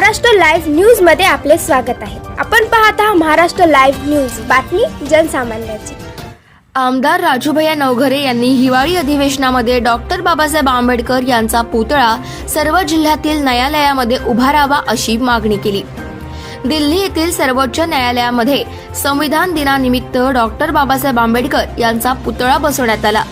Maharashtra live न्यूजमध्ये आपले स्वागत आहे. आपण पाहत आहात महाराष्ट्र लाईव्ह न्यूज. बातमी जनसामान्याची. आमदार राजूभैया नवघरे यांनी हिवाळी अधिवेशनामध्ये डॉक्टर बाबासाहेब आंबेडकर यांचा पुतळा सर्व जिल्ह्यातील न्यायालयामध्ये उभारावा अशी मागणी केली. दिल्ली येथील सर्वोच्च न्यायालयामध्ये संविधान दिनानिमित्त डॉक्टर बाबासाहेब आंबेडकर यांचा पुतळा बसवण्यात आला.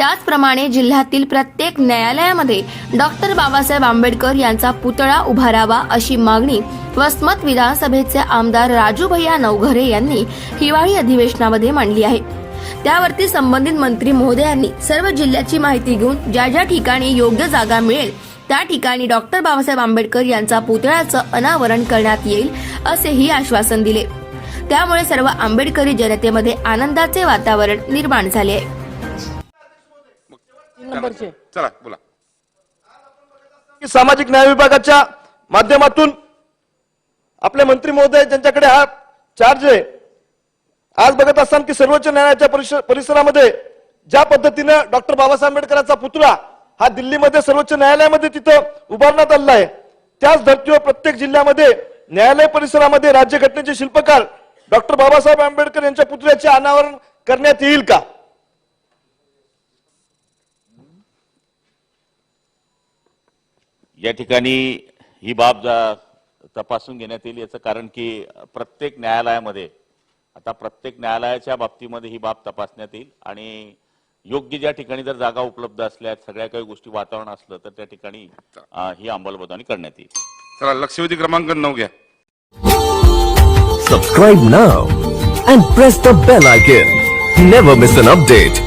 त्याचप्रमाणे जिल्ह्यातील प्रत्येक न्यायालयामध्ये डॉक्टर बाबासाहेब आंबेडकर यांचा पुतळा उभारावा अशी मागणी वसमत विधानसभेचे आमदार राजू भैया नवघरे यांनी हिवाळी अधिवेशनामध्ये मांडली आहे. त्यावरती संबंधित मंत्री महोदयांनी सर्व जिल्ह्याची माहिती घेऊन ज्या ज्या ठिकाणी योग्य जागा मिळेल त्या ठिकाणी डॉक्टर बाबासाहेब आंबेडकर यांचा पुतळ्याचं अनावरण करण्यात येईल असेही आश्वासन दिले. त्यामुळे सर्व आंबेडकरी जनतेमध्ये आनंदाचे वातावरण निर्माण झाले आहे. नंबरचे. चला बोला. की सामाजिक न्याय विभागाच्या माध्यमातून आपले मंत्री महोदय ज्यांच्याकडे हा चार्ज आहे आज बघत असताना की सर्वोच्च न्यायालयाच्या परिस- परिसरामध्ये ज्या पद्धतीनं डॉक्टर बाबासाहेब आंबेडकरांचा पुतळा हा दिल्लीमध्ये सर्वोच्च न्यायालयामध्ये तिथं उभारण्यात आलेला आहे त्याच धर्तीवर प्रत्येक जिल्ह्यामध्ये न्यायालय परिसरामध्ये राज्यघटनेचे शिल्पकार डॉक्टर बाबासाहेब आंबेडकर यांच्या पुतळ्याचे अनावरण करण्यात येईल का? या ठिकाणी ही बाब जा- तपासून घेण्यात येईल याचं कारण की प्रत्येक न्यायालयामध्ये आता प्रत्येक न्यायालयाच्या बाबतीमध्ये ही बाब तपासण्यात येईल आणि योग्य ज्या ठिकाणी जर जागा उपलब्ध असल्या सगळ्या काही गोष्टी वातावरण असलं तर त्या ठिकाणी ही अंमलबजावणी करण्यात येईल चला लक्षवेधी क्रमांक नऊ घ्या Subscribe now and press the bell icon. Never miss an update.